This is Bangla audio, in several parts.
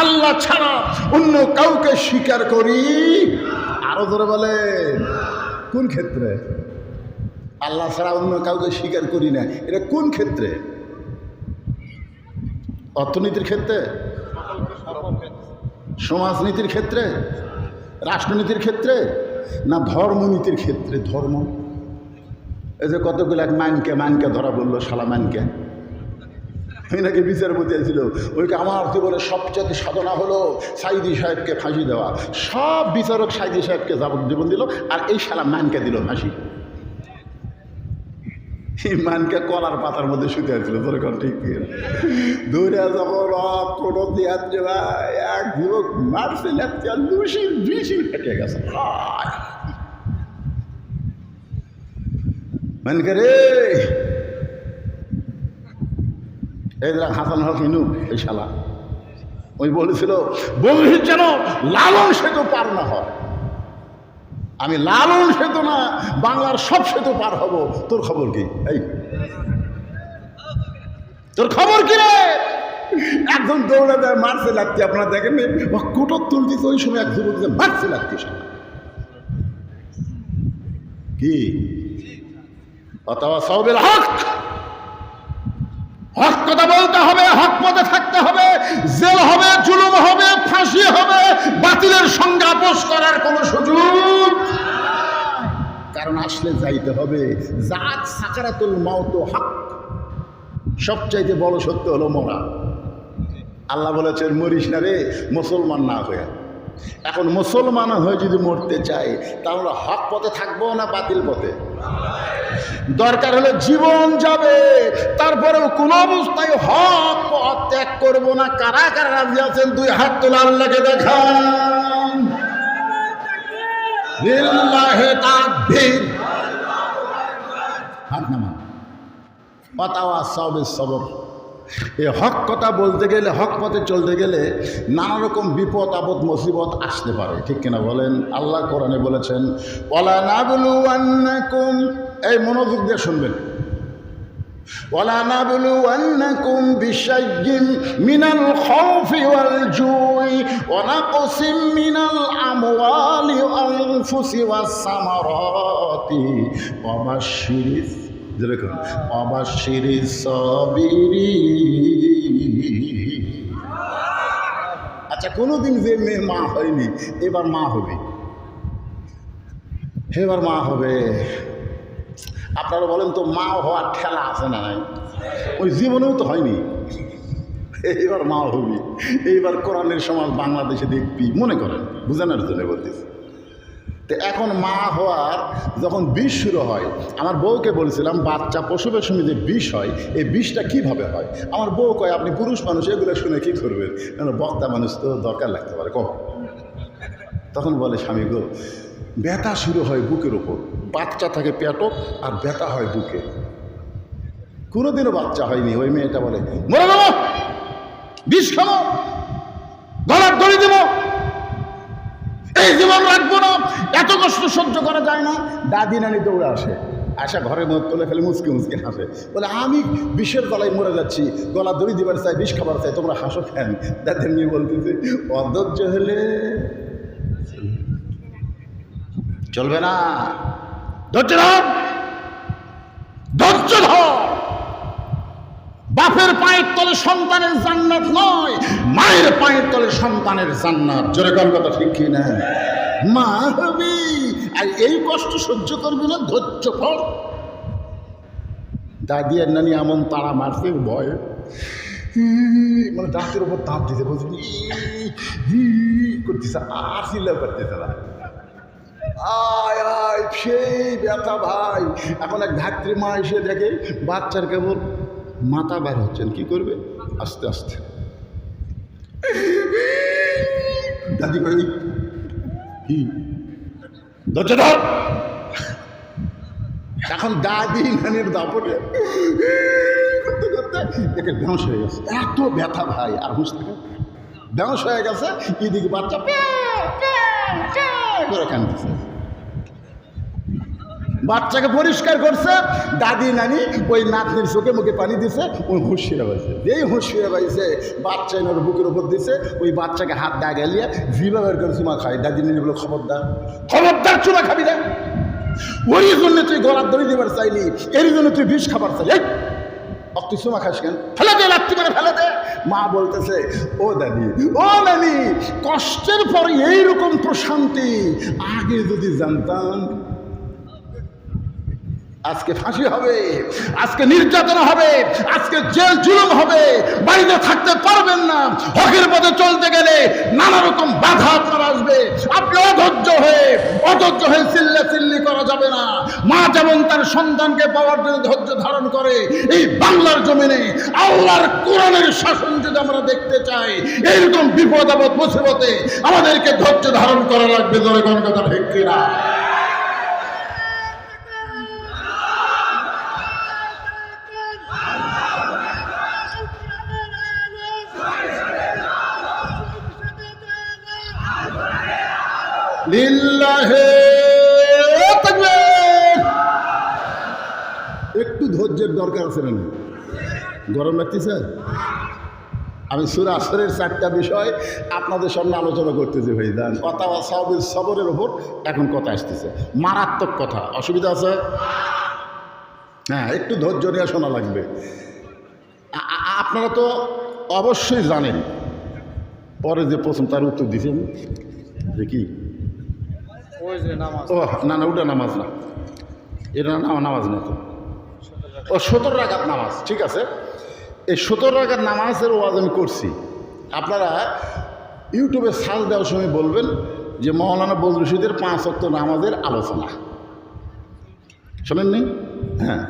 আল্লাহ ছাড়া অন্য কাউকে স্বীকার করি। আরও ধরে বলে, কোন ক্ষেত্রে? আল্লাহ ছাড়া অন্য কাউকে স্বীকার করি না। এটা কোন ক্ষেত্রে? অর্থনীতির ক্ষেত্রে? সমাজনীতির ক্ষেত্রে? রাষ্ট্রনীতির ক্ষেত্রে? না ধর্মনীতির ক্ষেত্রে? ধর্ম? এই যে কতগুলো এক মানকে মানকে ধরা বলল, শালা মানকে ওই নাকি বিচারপতি ছিল ওইকে আমার জীবনের সবচেয়ে সাধনা হলো সাইদি সাহেবকে ফাঁসি দেওয়া সব বিচারক সাইদি সাহেবকে জীবন দিল আর এই শালা মানকে দিল ফাঁসি এই মানকে কলার পাতার মধ্যে শুতে আসছিল তোর কোন ঠিক? দৌড়ে যখন কোনো দিয়াচ্ছে ভাই, এক যুবক মারছে লাগছে আর ফেটে গেছে! মানকে রে এই দেখ হাসান হক এই শালা। ওই বলেছিল বন্ধুর যেন লালন সেতু পার না হয়। আমি লালন সেতু না, বাংলার সব সেতু পার হব। তোর খবর কি? এই। তোর খবর কি রে? একদম দৌড়ে দেয় মারছে লাগছে আপনারা দেখেন কোটর তুলতেছে, ওই সময় এক যুবক মারছে লাগছে কি? অথবা সবের হক? হক কথা বলতে হবে, হক পথে থাকতে হবে, জেল হবে, জুলুম হবে, ফাঁসি হবে, বাতিলের সঙ্গে আপোষ করার কোনো সুযোগ কারণ আসলে যাইতে হবে। জাত সাকারাতুল মাউত হক। সবচাইতে বড় সত্য হলো মরা। আল্লাহ বলেছেন, মরিস না রে, মুসলমান না হয়ে। এখন মুসলমান হয়ে যদি মরতে চাই তাহলে হক পথে থাকব না বাতিল পথে? দরকার হলে জীবন যাবে। তারপরেও কোন অবস্থায় হক পথ ত্যাগ করব না। কারা কারা রাজি আছেন? দুই হাত তোলা আল্লাহকে দেখান। এই হক কথা বলতে গেলে, হক পথে চলতে গেলে নানা রকম বিপদ, আপদ, মুসিবত আসতে পারে। ঠিক কিনা বলেন? আল্লাহ কোরআনে বলেছেন এই মনোযোগ দিয়ে শুনবেন ولنبلونكم بشيء من الخوف والجوع ونقص من الأموال والأنفس والثمرات وبشر যেরকম অবাশির আচ্ছা কোনোদিন যে মেয়ে মা হয়নি এবার মা হবে এবার মা হবে আপনারা বলেন তো মা হওয়ার ঠেলা আছে না নাই? ওই জীবনেও তো হয়নি। এইবার মা হবি। এইবার কোরআনের সমাজ বাংলাদেশে দেখবি, মনে করেন, বুঝানোর জন্য বলতেছি। তো এখন মা হওয়ার যখন বিষ শুরু হয়, আমার বউকে বলছিলাম, বাচ্চা পশুপের সময় যে বিষ হয়, এই বিষটা কীভাবে হয়? আমার বউ কয়, আপনি পুরুষ মানুষ, এগুলো শুনে কি করবেন? বক্তা মানুষ তো দরকার লাগতে পারে কখন তখন বলে, স্বামী গো ব্যথা শুরু হয় বুকের ওপর বাচ্চা থাকে পেটক আর ব্যথা হয় বুকে। কোনোদিনও বাচ্চা হয়নি, ওই মেয়েটা বলে, মরে দেবো বিষ খাব, গলার দড়ি দেবো, এই জীবন রাখব না, এত কষ্ট সহ্য করা যায় না। দাদি নানি দৌড়ে আসে, আসা ঘরের মধ্যে তোলে খালি মুসকি মুসকি হাসে। বলে, আমি বিষের গলায় মরে যাচ্ছি গলা দড়ি দিবার চাই, বিষ খাবার চাই, তোমরা হাসো ফ্যান দাদি নিয়ে বলতেছে, অধৈর্য হলে চলবে না। ধৈর্য ধর। ধৈর্য ধর। বাপের পায়ের তলে সন্তানের জান্নাত নয়, মায়ের পায়ের তলে সন্তানের জান্নাত। জোরে কর কথা ঠিক কি না মা হবি। আর এই কষ্ট সহ্য করবি না, ধৈর্য কর দাদি আর নানি এমন তারা মারছে ভয়। মানে দাঁতের উপর দাঁত দিতে বলছি করতেছে চিল্লা করতেছে না আয় আয় সেই ব্যথা ভাই। এখন এক ধাত্রী মা এসে দেখে বাচ্চার কেবল মাথা বার হচ্ছেন, কি করবে? আস্তে আস্তে। দাদি ভাই, কি? এখন দাদি নানির দাপটে। করতে করতে দেখে বেঁশ হয়ে গেছে। এত ব্যথা ভাই, আর হুঁশ থেকে। বেঁশ হয়ে গেছে, এদিকে বাচ্চা করে কান্দতেছে বাচ্চাকে পরিষ্কার করছে দাদি নানি ওই নাতনির চোখে মুখে পানি দিছে ওই হুঁশিয়ে পাইছে যেই হুঁশিয়ে পাইছে বাচ্চা এনে ওর বুকের উপর দিছে ওই বাচ্চাকে হাত দা গেলিয়ে জিবা বের করে চুমা খাই দাদি নানি বলে খবরদার খবরদার চুমা খাবি না। ওই জন্য তুই গলার দড়ি দিবার চাইলি এর জন্য তুই বিষ খাবার এই, তুই চুমা খাস কেন? ফেলে দে লাত্তি করে ফেলে দে। মা বলতেছে ও দাদি ও দাদি কষ্টের পর এইরকম প্রশান্তি আগে যদি জানতাম আজকে ফাঁসি হবে, আজকে নির্যাতন হবে, আজকে জেল জুলুম হবে, বাড়িতে থাকতে পারবেন না। হকের পথে চলতে গেলে নানা রকম বাধা আপনার আসবে। আপনি অধৈর্য হয়ে অধৈর্য হয়ে চিল্লা চিল্লি করা যাবে না। মা যেমন তার সন্তানকে পাওয়ার জন্য ধৈর্য ধারণ করে, এই বাংলার জমিনে আল্লাহর কোরআনের শাসন যদি আমরা দেখতে চাই এইরকম বিপদ আপদ, মুসিবতে আমাদেরকে ধৈর্য ধারণ করা লাগবে কোন কথা ঠিক কিনা? একটু ধৈর্যের দরকার আছে না? গরম লাগতেছে? আমি সুরা আসরের চারটা বিষয় আপনাদের সামনে আলোচনা করতেছি ভাই দেন কথা সবের সবরের ওপর এখন কথা আসতেছে। মারাত্মক কথা। অসুবিধা আছে? হ্যাঁ একটু ধৈর্য নিয়ে শোনা লাগবে। আপনারা তো অবশ্যই জানেন, পরে যে প্রথম তার উত্তর দিয়েছেন যে কি? ও না না, ওটা নামাজ না। এটা নামাজ না তো। ও সতেরো রাগাত নামাজ, ঠিক আছে? এই সতেরো রাগাত নামাজের ওয়াজ আমি করছি। আপনারা ইউটিউবে সার্চ দেওয়ার সময় বলবেন যে মৌলানা বজরুল রশিদের পাঁচ অক্ট নামাজের আলোচনা। শোনেননি? হ্যাঁ।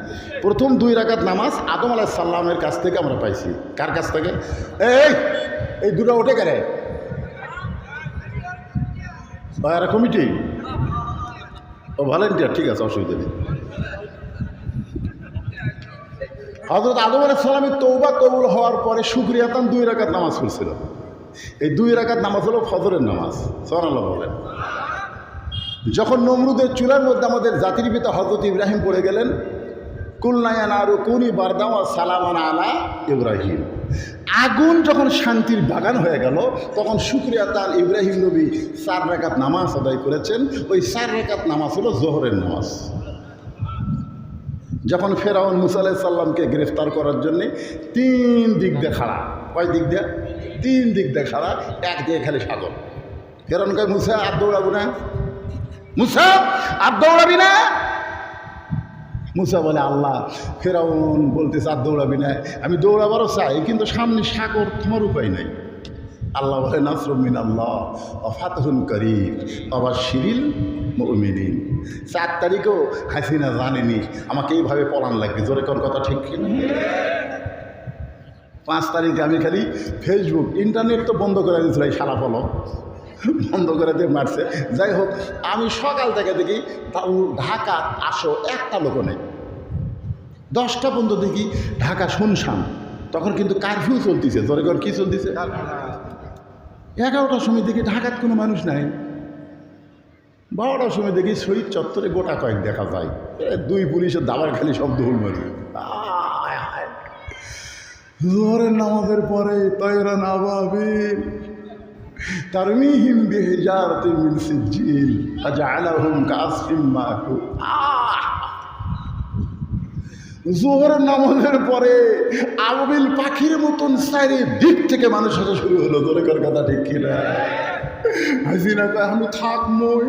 প্রথম দুই রাকাত নামাজ আদম আলাহ সাল্লামের কাছ থেকে আমরা পাইছি। কার কাছ থেকে? এই এই দুটো ওঠে কেন এরা কমিটি? ও, ভলেন্টিয়ার, ঠিক আছে, অসুবিধা নেই। হজরত আদম আলাহ সালামের তৌবা কবুল হওয়ার পরে সুক্রিয়াতান দুই রাকাত নামাজ পড়ছিল। এই দুই রাকাত নামাজ হলো ফজরের নামাজ সোনাল্লাহ বলেন। যখন নমরুদের চুলার মধ্যে আমাদের জাতির পিতা হজরত ইব্রাহিম পড়ে গেলেন কুলনায়ান আরু কুনি বারদাম সালামান আলা ইব্রাহিম। আগুন যখন শান্তির বাগান হয়ে গেল, তখন শুক্রিয়া তার ইব্রাহিম নবী চার রেখাত নামাজ আদায় করেছেন। ওই চার রেখাত নামাজ হলো জোহরের নামাজ। যখন ফেরাউন মুসা আলাহ সাল্লামকে গ্রেফতার করার জন্য তিন দিক দিয়ে খাড়া। কয় দিক দিয়ে? তিন দিক দিয়ে খাড়া, এক দিয়ে খালি সাগর। ফেরাউন কয়, মুসা, আর দৌড়াবো না? মুসা, আর দৌড়াবি না? মুসা বলে, আল্লাহ, ফেরাউন বলতে আর দৌড়াবি না। আমি দৌড়াবারও চাই, কিন্তু সামনে সাগর তোমার উপায় নাই। আল্লাহ বলে নাসরুমিন আল্লাহ অফাতহুন করির বাবা শিরিল মিনিন চার তারিখও হাসিনা জানেনি, আমাকে এইভাবে পলান লাগবে। জোরে কোন কথা ঠিক পাঁচ তারিখে আমি খালি ফেসবুক ইন্টারনেট তো বন্ধ করে দিয়েছিল এই সারা ফলো বন্ধ করে দিয়ে মারছে। যাই হোক, আমি সকাল থেকে দেখি ঢাকা আসো, একটা লোক নেই। দশটা পর্যন্ত দেখি ঢাকা শুনশান। তখন কিন্তু কারফিউ চলতেছে কোন কী চলতেছে? এগারোটার সময় দেখি ঢাকাত কোনো মানুষ নাই। বারোটার সময় দেখি শহীদ চত্বরে গোটা কয়েক দেখা যায়। দুই পুলিশের দাবার খালি শব্দ হুল মারি। জোহরের নামাজের পরে তয়রা নাবাবিল তারমিহিম বিহিজারতি মিন সিজিল নামাজের পরে আববিল পাখির মতন চারি দিক থেকে মানুষ আসা শুরু হলো। কর কথা ঠিক কিনা হাসিনা কয়, আমি থাকমই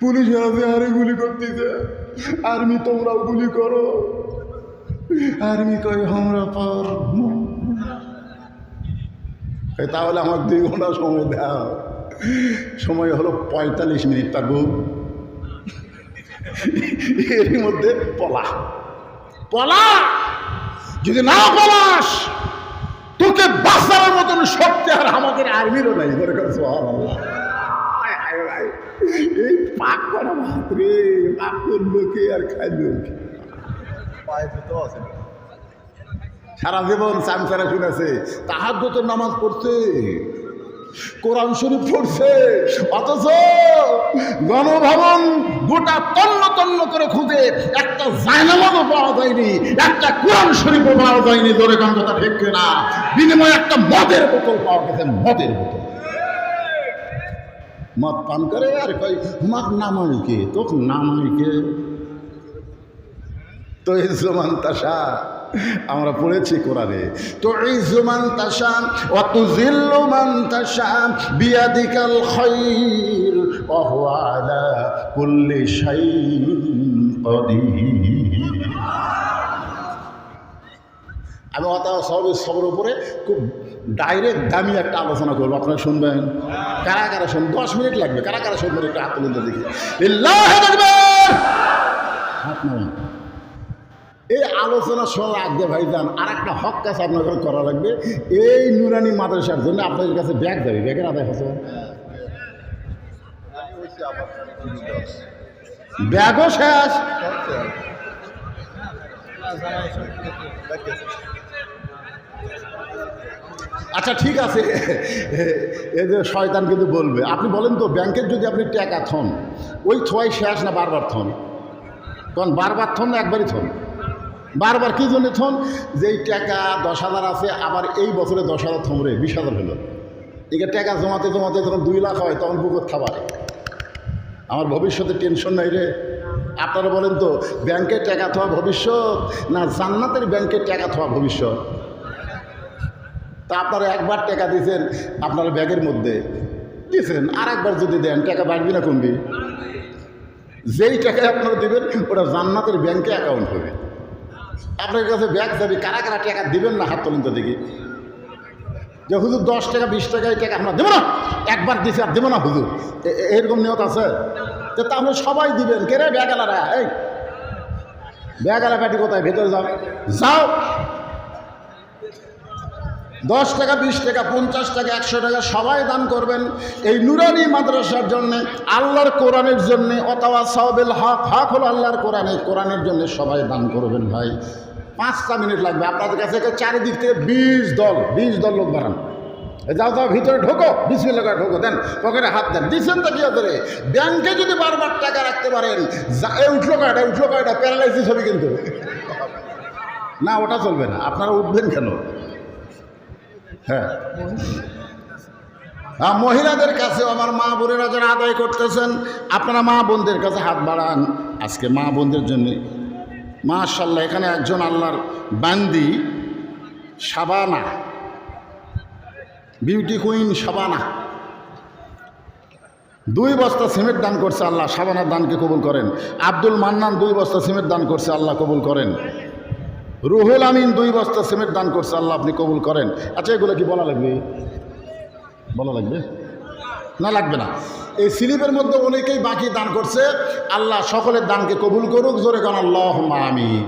পুলিশ আছে আরে গুলি করতেছে। আর্মি, তোমরাও গুলি করো। আর্মি কয়, আমরা পার তাহলে আমার দুই ঘণ্টা সময় দাও সময় হলো পঁয়তাল্লিশ মিনিট তাকু এরই মধ্যে পলা পলা যদি না পলাস, তোকে বাঁচার মতন শক্তি আর আমাদের আর্মিরও নাই ধরে করে, সুবহানাল্লাহ। হায় হায়। এই পাক করা ভাত রে, পাক করল কে আর খাইলো কে? পায়ে জুতো আছে সারা জীবন চামচারা শুনেছে তাহার তো নামাজ পড়ছে। কোরআন শরীফ পড়ছে। অথচ গণভবন গোটা তন্ন তন্ন করে খুঁজে একটা জায়নামাজও পাওয়া যায়নি, একটা কোরআন শরীফও পাওয়া যায়নি ধরে গান কথা ঠিক না বিনিময়ে একটা মদের বোতল পাওয়া গেছে, মদের বোতল। মদ পান করে আর কই কে? তোর নামাই কে? তো জমান তাসা আমরা পড়েছি কোরআনে। তো এই জমান তাসা অত জিল্লমান তাসা বিয়াদিকাল খৈর অহওয়ালা কুল্লি কদির। আমি অত সবের সবের উপরে খুব ডাইরেক্ট দামি একটা আলোচনা করব, আপনারা শুনবেন? কারা কারা শুন দশ মিনিট লাগবে, কারা কারা শুনবেন একটু হাত দেখি। হাত নামান। এই আলোচনা শোনার আগে ভাইজান আর একটা হক কাজ আপনাদের করা লাগবে। এই নুরানি মাদ্রাসার জন্য আপনাদের কাছে ব্যাগ যাবে ব্যাগের আদায় হচ্ছে ব্যাগও শেষ। আচ্ছা ঠিক আছে। এই যে শয়তান কিন্তু বলবে। আপনি বলেন তো, ব্যাংকের যদি আপনি টাকা থন, ওই থোয়াই শেষ না বারবার থন? কারণ বারবার থন না একবারই থন? বারবার কী জন্য থন যে এই টাকা দশ হাজার আছে, আবার এই বছরে দশ হাজার থমরে বিশ হাজার হলো। একে টাকা জমাতে জমাতে যখন দুই লাখ হয়, তখন বুকত খাবার আমার ভবিষ্যতে টেনশন নাই রে। আপনারা বলেন তো, ব্যাংকে টাকা থোয়া ভবিষ্যৎ, না জান্নাতের ব্যাংকে টাকা থোয়া ভবিষ্যৎ? তা আপনারা একবার টাকা দিয়েছেন, আপনার ব্যাগের মধ্যে দিয়েছেন আর একবার যদি দেন, টাকা বাড়বি না কমবি? যেই টাকা আপনারা দেবেন, ওটা জান্নাতের ব্যাংকে অ্যাকাউন্ট হবে। আপনার কাছে ব্যাগ যাবে কারা কারা টাকা দেবেন না হাত তুলেন তো দেখি। যে হুজুর দশ টাকা, বিশ টাকা এই টাকা আমরা দেবো না, একবার দিছি আর দেবো না হুজুর। এরকম নিয়ত আছে? তো তাহলে সবাই দিবেন। কে রে ব্যাগালারা এই ব্যাগালা ব্যাটি কোথায়? ভেতরে যাও। যাও। দশ টাকা, বিশ টাকা, পঞ্চাশ টাকা, একশো টাকা সবাই দান করবেন। এই নুরানি মাদ্রাসার জন্য, আল্লাহর কোরআনের জন্যে অথবা সাহবেল হক হক হলো আল্লাহর কোরআনে কোরআনের জন্য সবাই দান করবেন ভাই। পাঁচটা মিনিট লাগবে, আপনাদের কাছে চারিদিক থেকে বিশ দল বিশ দল লোক বাড়ান। যাও যাও, ভিতরে ঢোকো বিশ মিনিট ঢোকো, দেন, পকেটে হাত দেন। দিচ্ছেন তো কি ধরে ব্যাংকে যদি বারবার টাকা রাখতে পারেন এ উঠল কয়টা উঠল কয়টা, প্যারালাইসিস হবে কিন্তু। না, ওটা চলবে না, আপনারা উঠবেন কেন? হ্যাঁ। হ্যাঁ, মহিলাদের কাছে আমার মা বোনেরা যারা আদায় করতেছেন আপনারা মা বোনদের কাছে হাত বাড়ান। আজকে মা বোনদের জন্য মাশাল্লাহ এখানে একজন আল্লাহর বান্দি সাবানা বিউটি কুইন সাবানা দুই বস্তা সিমেন্ট দান করছে আল্লাহ সাবানার দানকে কবুল করেন। আব্দুল মান্নান দুই বস্তা সিমেন্ট দান করছে আল্লাহ কবুল করেন। রুহুল আমিন দুই বস্তা সিমেন্ট দান করছে, আল্লাহ আপনি কবুল করেন। আচ্ছা এগুলো কি বলা লাগবে? বলা লাগবে? না লাগবে না। এই স্লিপের মধ্যে অনেকেই বাকি দান করছে, আল্লাহ সকলের দানকে কবুল করুক, জোরে কান আল্লাহ আমি